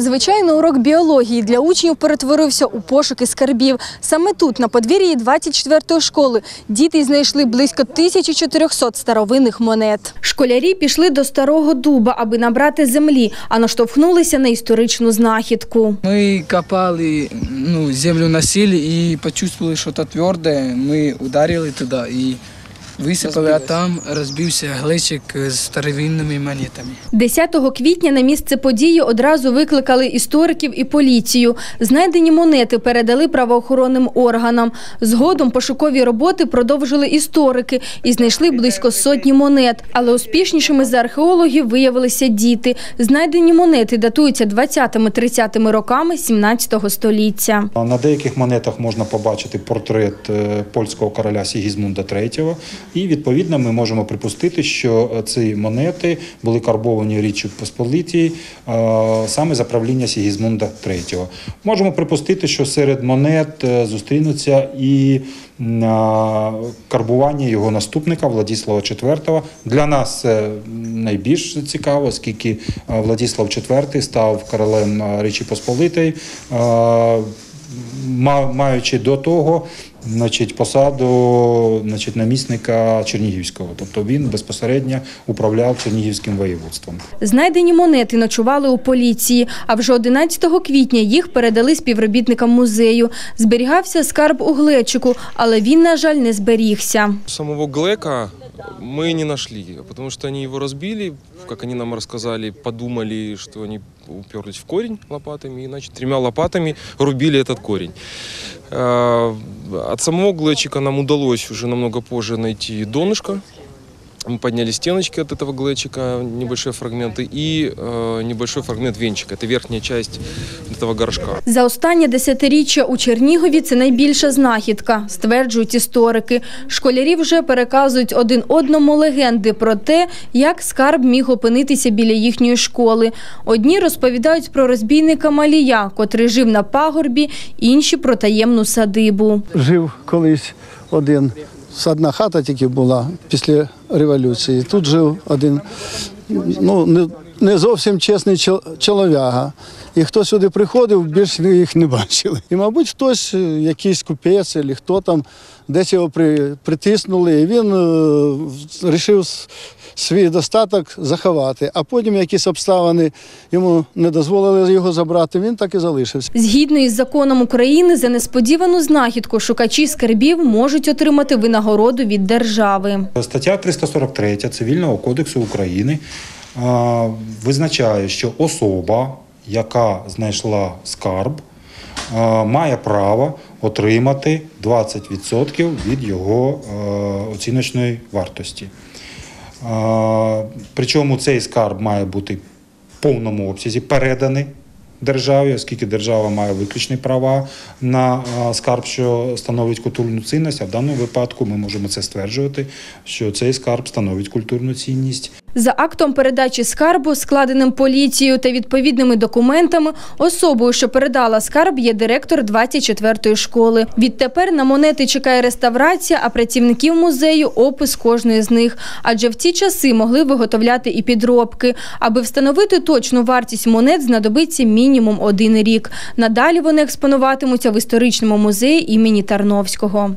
Звичайно, урок біології для учнів перетворився у пошуки скарбів. Саме тут, на подвір'ї 24-ї школи, діти знайшли близько 1400 старовинних монет. Школярі пішли до старого дуба, аби набрати землі, а наштовхнулися на історичну знахідку. Мы копали, ну, землю носили и почувствовали что-то твердое. Мы ударили туда и высыпали, а там разбился глечик с старовинными монетами. 10 квітня на місце події одразу викликали істориків і поліцію. Знайдені монети передали правоохоронним органам. Згодом пошукові роботи продовжили історики і знайшли близько сотні монет. Але успішнішими за археологів виявилися діти. Знайдені монети датуються 20-30 роками 17 століття. На деяких монетах можна побачити портрет е, польського короля Сігізмунда III. І відповідно ми можемо припустити, що е, ці монети були карбовані Річчю Посполитій е, саме за правління Сігізмунда III. Можемо припустити, що серед монет е, зустрінуться і карбування його наступника Владіслава IV. Для нас це найбільш цікаво, оскільки Владіслав IV став королем Річі Посполитої. ма- маючи до того значить, посаду значить, намісника Чернігівського. Тобто він безпосередньо управляв Чернігівським воєводством. Знайдені монети ночували у поліції, а вже 11 квітня їх передали співробітникам музею. Зберігався скарб у глечику, але він, на жаль, не зберігся. Самого Глека мы не нашли, потому что они его разбили, как они нам рассказали, подумали, что они уперлись в корень лопатами, и, значит, тремя лопатами рубили этот корень. Э, От самого глечика нам удалось уже намного позже найти донышко. Мы подняли стеночки от этого глечика, небольшие фрагменты, и э, небольшой фрагмент венчика. Это верхняя часть этого горшка. За останнє десятиріччя у Чернігові це найбільша знахідка, стверджують історики. Школярі вже переказують один одному легенди про те, як скарб міг опинитися біля їхньої школи. Одні розповідають про розбійника Малія, котрий жив на пагорбі, інші про таємну садибу. жив колись один. Одна хата тільки була після революції. Тут жив один ну, не, не зовсім чесний чоловіга. І хто сюди приходив, більше їх не бачили. І, мабуть, хтось, е, якийсь купець, або хто там десь його при, притиснули, і він е, рішив с- свій достаток заховати. А потім якісь обставини йому не дозволили його забрати, він так і залишився. Згідно із законом України, за несподівану знахідку шукачі скарбів можуть отримати винагороду від держави. Стаття 343 Цивільного кодексу України визначає, що особа, яка знайшла скарб, має право отримати 20% від його оціночної вартості. Причому цей скарб має бути в повному обсязі переданий державі, оскільки держава має виключні права на скарб, що становить культурну цінність. А в даному випадку ми можемо це стверджувати, що цей скарб становить культурну цінність. За актом передачі скарбу, складеним поліцією та відповідними документами, особою, що передала скарб, є директор 24-ї школи. Відтепер на монети чекає реставрація, а працівників музею – опис кожної з них. Адже в ті часи могли виготовляти і підробки. Аби встановити точну вартість монет, знадобиться мінімум один рік. Надалі вони експонуватимуться в історичному музеї імені Тарновського.